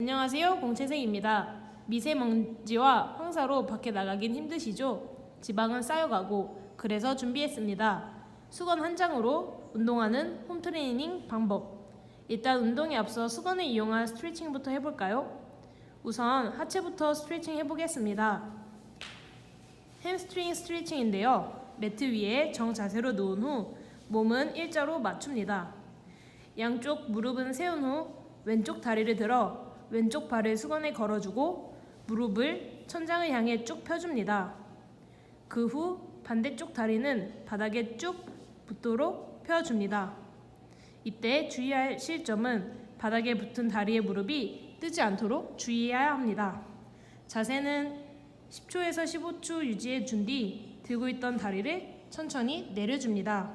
안녕하세요. 공채생입니다. 미세먼지와 황사로 밖에 나가긴 힘드시죠? 지방은 쌓여가고 그래서 준비했습니다. 수건 한 장으로 운동하는 홈트레이닝 방법. 일단 운동에 앞서 수건을 이용한 스트레칭부터 해볼까요? 우선 하체부터 스트레칭 해보겠습니다. 햄스트링 스트레칭인데요. 매트 위에 정자세로 누운 후 몸은 일자로 맞춥니다. 양쪽 무릎은 세운 후 왼쪽 다리를 들어 왼쪽 발을 수건에 걸어주고 무릎을 천장을 향해 쭉 펴줍니다. 그 후 반대쪽 다리는 바닥에 쭉 붙도록 펴줍니다. 이때 주의하실 점은 바닥에 붙은 다리의 무릎이 뜨지 않도록 주의해야 합니다. 자세는 10초에서 15초 유지해 준 뒤 들고 있던 다리를 천천히 내려줍니다.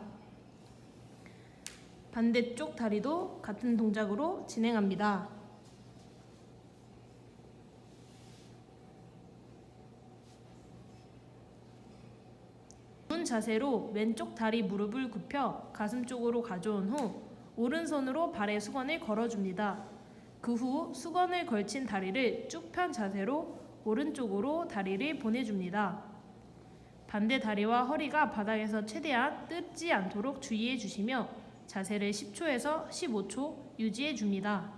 반대쪽 다리도 같은 동작으로 진행합니다. 누운 자세로 왼쪽 다리 무릎을 굽혀 가슴 쪽으로 가져온 후 오른손으로 발에 수건을 걸어줍니다. 그 후 수건을 걸친 다리를 쭉 편 자세로 오른쪽으로 다리를 보내줍니다. 반대 다리와 허리가 바닥에서 최대한 뜯지 않도록 주의해 주시며 자세를 10초에서 15초 유지해 줍니다.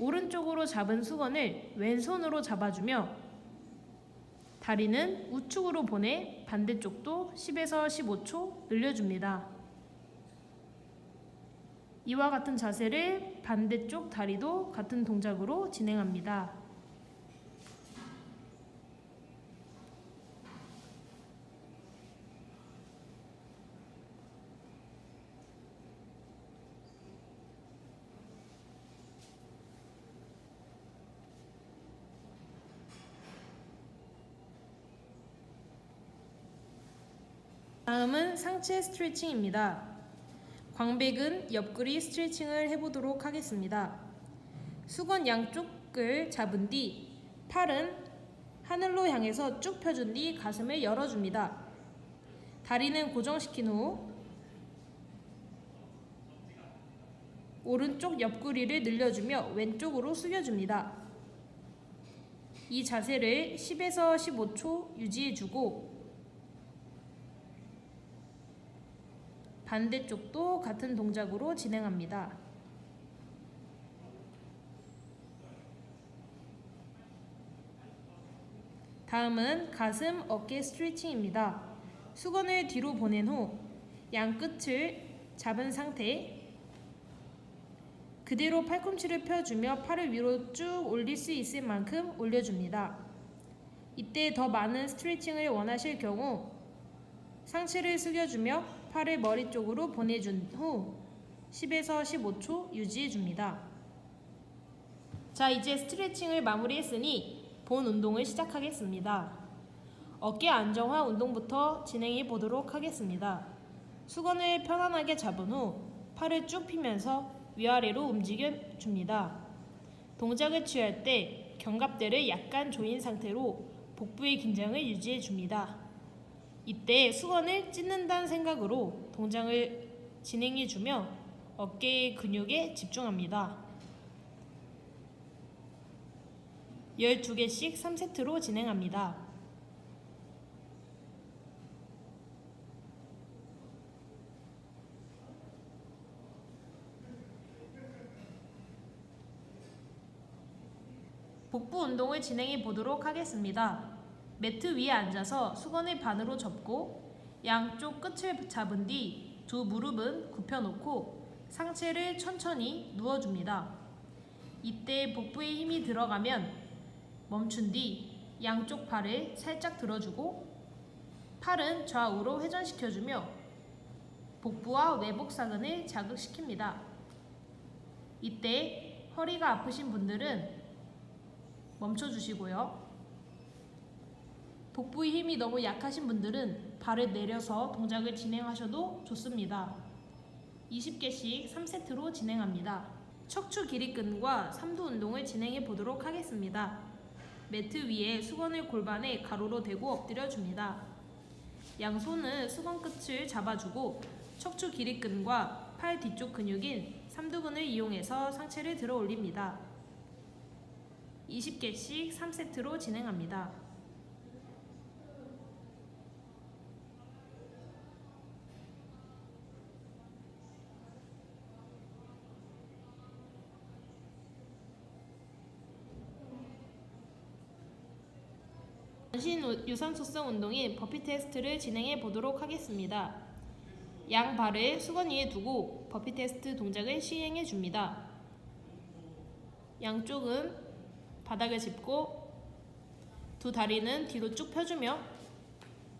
오른쪽으로 잡은 수건을 왼손으로 잡아주며 다리는 우측으로 보내 반대쪽도 10에서 15초 늘려줍니다. 이와 같은 자세를 반대쪽 다리도 같은 동작으로 진행합니다. 다음은 상체 스트레칭입니다. 광배근 옆구리 스트레칭을 해보도록 하겠습니다. 수건 양쪽을 잡은 뒤 팔은 하늘로 향해서 쭉 펴준 뒤 가슴을 열어줍니다. 다리는 고정시킨 후 오른쪽 옆구리를 늘려주며 왼쪽으로 숙여줍니다. 이 자세를 10에서 15초 유지해주고 반대쪽도 같은 동작으로 진행합니다. 다음은 가슴 어깨 스트레칭입니다. 수건을 뒤로 보낸 후 양 끝을 잡은 상태 그대로 팔꿈치를 펴주며 팔을 위로 쭉 올릴 수 있을 만큼 올려줍니다. 이때 더 많은 스트레칭을 원하실 경우 상체를 숙여주며 팔을 머리 쪽으로 보내준 후 10에서 15초 유지해 줍니다. 자, 이제 스트레칭을 마무리했으니 본 운동을 시작하겠습니다. 어깨 안정화 운동부터 진행해 보도록 하겠습니다. 수건을 편안하게 잡은 후 팔을 쭉 펴면서 위아래로 움직여 줍니다. 동작을 취할 때 견갑대를 약간 조인 상태로 복부의 긴장을 유지해 줍니다. 이때 수건을 찢는다는 생각으로 동작을 진행해 주며 어깨의 근육에 집중합니다. 12개씩 3세트로 진행합니다. 복부 운동을 진행해 보도록 하겠습니다. 매트 위에 앉아서 수건을 반으로 접고 양쪽 끝을 잡은 뒤 두 무릎은 굽혀놓고 상체를 천천히 누워줍니다. 이때 복부에 힘이 들어가면 멈춘 뒤 양쪽 발을 살짝 들어주고 팔은 좌우로 회전시켜주며 복부와 외복사근을 자극시킵니다. 이때 허리가 아프신 분들은 멈춰주시고요. 복부의 힘이 너무 약하신 분들은 발을 내려서 동작을 진행하셔도 좋습니다. 20개씩 3세트로 진행합니다. 척추 길이끈과 삼두 운동을 진행해 보도록 하겠습니다. 매트 위에 수건을 골반에 가로로 대고 엎드려 줍니다. 양손은 수건 끝을 잡아주고 척추 길이끈과 팔 뒤쪽 근육인 삼두근을 이용해서 상체를 들어 올립니다. 20개씩 3세트로 진행합니다. 전신 우- 유산소성 운동인 버피 테스트를 진행해 보도록 하겠습니다. 양 발을 수건 위에 두고 버피 테스트 동작을 시행해 줍니다. 양쪽은 바닥을 짚고 두 다리는 뒤로 쭉 펴주며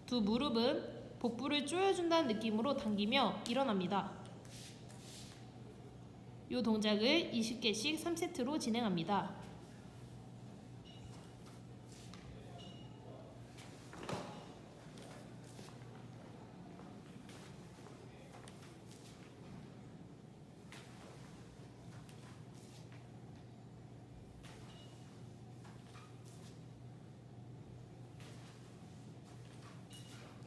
두 무릎은 복부를 조여준다는 느낌으로 당기며 일어납니다. 이 동작을 20개씩 3세트로 진행합니다.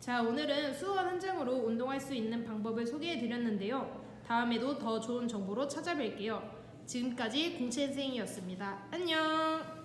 자, 오늘은 수원 한 장으로 운동할 수 있는 방법을 소개해 드렸는데요. 다음에도 더 좋은 정보로 찾아뵐게요. 지금까지 공채생이었습니다. 안녕!